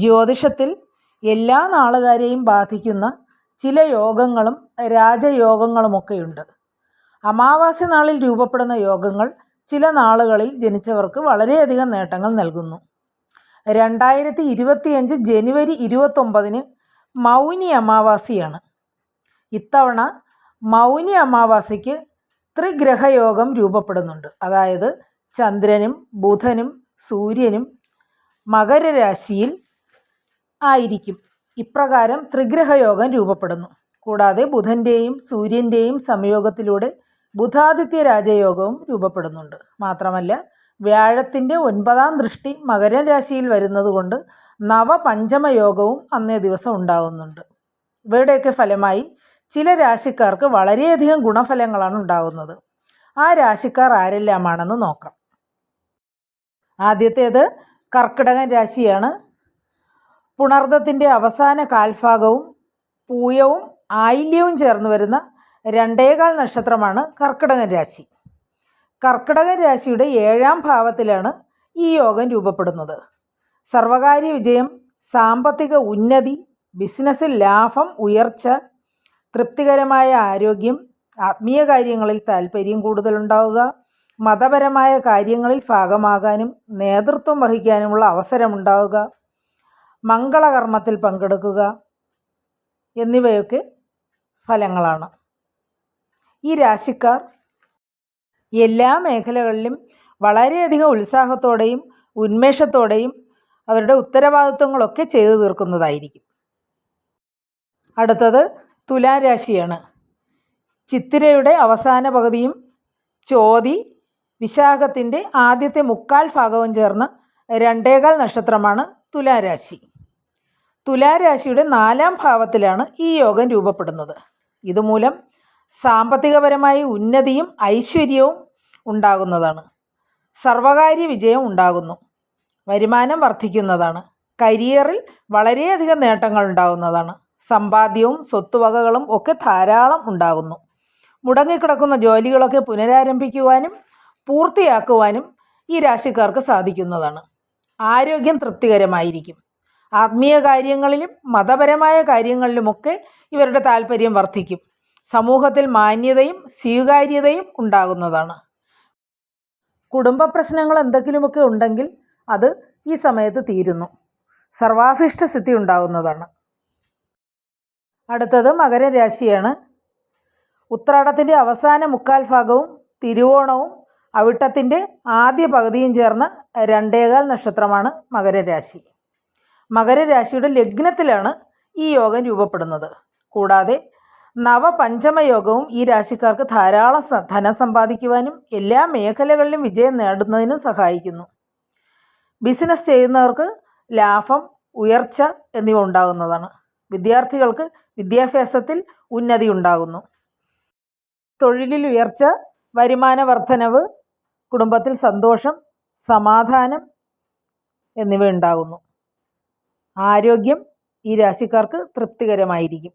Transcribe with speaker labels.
Speaker 1: ജ്യോതിഷത്തിൽ എല്ലാ നാളുകാരെയും ബാധിക്കുന്ന ചില യോഗങ്ങളും രാജയോഗങ്ങളുമൊക്കെയുണ്ട്. അമാവാസ്യ നാളിൽ രൂപപ്പെടുന്ന യോഗങ്ങൾ ചില നാളുകളിൽ ജനിച്ചവർക്ക് വളരെയധികം നേട്ടങ്ങൾ നൽകുന്നു. രണ്ടായിരത്തി ഇരുപത്തിയഞ്ച് ജനുവരി ഇരുപത്തൊമ്പതിന് മൗനി അമാവാസിയാണ്. ഇത്തവണ മൗനി അമാവാസിക്ക് ത്രിഗ്രഹയോഗം രൂപപ്പെടുന്നുണ്ട്. അതായത് ചന്ദ്രനും ബുധനും സൂര്യനും മകരരാശിയിൽ ആയിരിക്കും. ഇപ്രകാരം ത്രിഗ്രഹയോഗം രൂപപ്പെടുന്നു. കൂടാതെ ബുധന്റെയും സൂര്യന്റെയും സംയോഗത്തിലൂടെ ബുധാദിത്യ രാജയോഗവും രൂപപ്പെടുന്നുണ്ട്. മാത്രമല്ല വ്യാഴത്തിന്റെ ഒൻപതാം ദൃഷ്ടി മകര രാശിയിൽ വരുന്നതുകൊണ്ട് നവപഞ്ചമയോഗവും അന്നേ ദിവസം ഉണ്ടാകുന്നുണ്ട് ഇവയുടെയൊക്കെ ഫലമായി ചില രാശിക്കാർക്ക് വളരെയധികം ഗുണഫലങ്ങളാണ് ഉണ്ടാകുന്നത് ആ രാശിക്കാർ ആരെല്ലാമാണെന്ന് നോക്കാം. ആദ്യത്തേത് കർക്കിടകൻ രാശിയാണ്. പുണർദത്തിന്റെ അവസാന കാൽഭാഗവും പൂയവും ആയില്യവും ചേർന്ന് വരുന്ന രണ്ടേകാൽ നക്ഷത്രമാണ് കർക്കിടകൻ രാശി. കർക്കിടകൻ രാശിയുടെ ഏഴാം ഭാവത്തിലാണ് ഈ യോഗം രൂപപ്പെടുന്നത്. സർവകാര്യ വിജയം സാമ്പത്തിക ഉന്നതി ബിസിനസ്സിൽ ലാഭം ഉയർച്ച തൃപ്തികരമായ ആരോഗ്യം ആത്മീയ കാര്യങ്ങളിൽ താല്പര്യം കൂടുതലുണ്ടാവുക മതപരമായ കാര്യങ്ങളിൽ ഭാഗമാകാനും നേതൃത്വം വഹിക്കാനുമുള്ള അവസരമുണ്ടാവുക മംഗളകർമ്മത്തിൽ പങ്കെടുക്കുക എന്നിവയൊക്കെ ഫലങ്ങളാണ്. ഈ രാശിക്കാർ എല്ലാ മേഖലകളിലും വളരെയധികം ഉത്സാഹത്തോടെയും ഉന്മേഷത്തോടെയും അവരുടെ ഉത്തരവാദിത്വങ്ങളൊക്കെ ചെയ്തു തീർക്കുന്നതായിരിക്കും. അടുത്തത് തുലാരാശിയാണ്. ചിത്തിരയുടെ അവസാന പകുതിയും ചോതി വിശാഖത്തിന്റെ ആദ്യത്തെ മുക്കാൽ ഭാഗവും ചേർന്ന് രണ്ടേകാൽ നക്ഷത്രമാണ് തുലാരാശി. തുലാരാശിയുടെ നാലാം ഭാവത്തിലാണ് ഈ യോഗം രൂപപ്പെടുന്നത്. ഇതുമൂലം സാമ്പത്തികപരമായി ഉന്നതിയും ഐശ്വര്യവും ഉണ്ടാകുന്നതാണ്. സർവകാര്യ വിജയം ഉണ്ടാകുന്നു. വരുമാനം വർദ്ധിക്കുന്നതാണ്. കരിയറിൽ വളരെയധികം നേട്ടങ്ങൾ ഉണ്ടാകുന്നതാണ്. സമ്പാദ്യവും സ്വത്തുവകകളും ഒക്കെ ധാരാളം ഉണ്ടാകുന്നു. മുടങ്ങിക്കിടക്കുന്ന ജോലികളൊക്കെ പുനരാരംഭിക്കുവാനും പൂർത്തിയാക്കുവാനും ഈ രാശിക്കാർക്ക് സാധിക്കുന്നതാണ്. ആരോഗ്യം തൃപ്തികരമായിരിക്കും. ആത്മീയ കാര്യങ്ങളിലും മതപരമായ കാര്യങ്ങളിലുമൊക്കെ ഇവരുടെ താല്പര്യം വർദ്ധിക്കും. സമൂഹത്തിൽ മാന്യതയും സ്വീകാര്യതയും ഉണ്ടാകുന്നതാണ്. കുടുംബ പ്രശ്നങ്ങൾ എന്തെങ്കിലുമൊക്കെ ഉണ്ടെങ്കിൽ അത് ഈ സമയത്ത് തീരുന്നു. സർവാഭിഷ്ട സ്ഥിതി ഉണ്ടാകുന്നതാണ്. അടുത്തത് മകരരാശിയാണ്. ഉത്രാടത്തിന്റെ അവസാന മുക്കാൽ ഭാഗവും തിരുവോണവും അവിട്ടത്തിന്റെ ആദ്യ പകുതിയും ചേർന്ന രണ്ടേകാൽ നക്ഷത്രമാണ് മകരരാശി. മകരരാശിയുടെ ലഗ്നത്തിലാണ് ഈ യോഗം രൂപപ്പെടുന്നത്. കൂടാതെ നവപഞ്ചമയോഗവും ഈ രാശിക്കാർക്ക് ധാരാളം ധനം സമ്പാദിക്കുവാനും എല്ലാ മേഖലകളിലും വിജയം നേടുന്നതിനും സഹായിക്കുന്നു. ബിസിനസ് ചെയ്യുന്നവർക്ക് ലാഭം ഉയർച്ച എന്നിവ ഉണ്ടാകുന്നതാണ്. വിദ്യാർത്ഥികൾക്ക് വിദ്യാഭ്യാസത്തിൽ ഉന്നതി ഉണ്ടാകുന്നു. തൊഴിലിൽ ഉയർച്ച വരുമാന വർധനവ് കുടുംബത്തിൽ സന്തോഷം സമാധാനം എന്നിവ ഉണ്ടാകുന്നു. ആരോഗ്യം ഈ രാശിക്കാർക്ക് തൃപ്തികരമായിരിക്കും.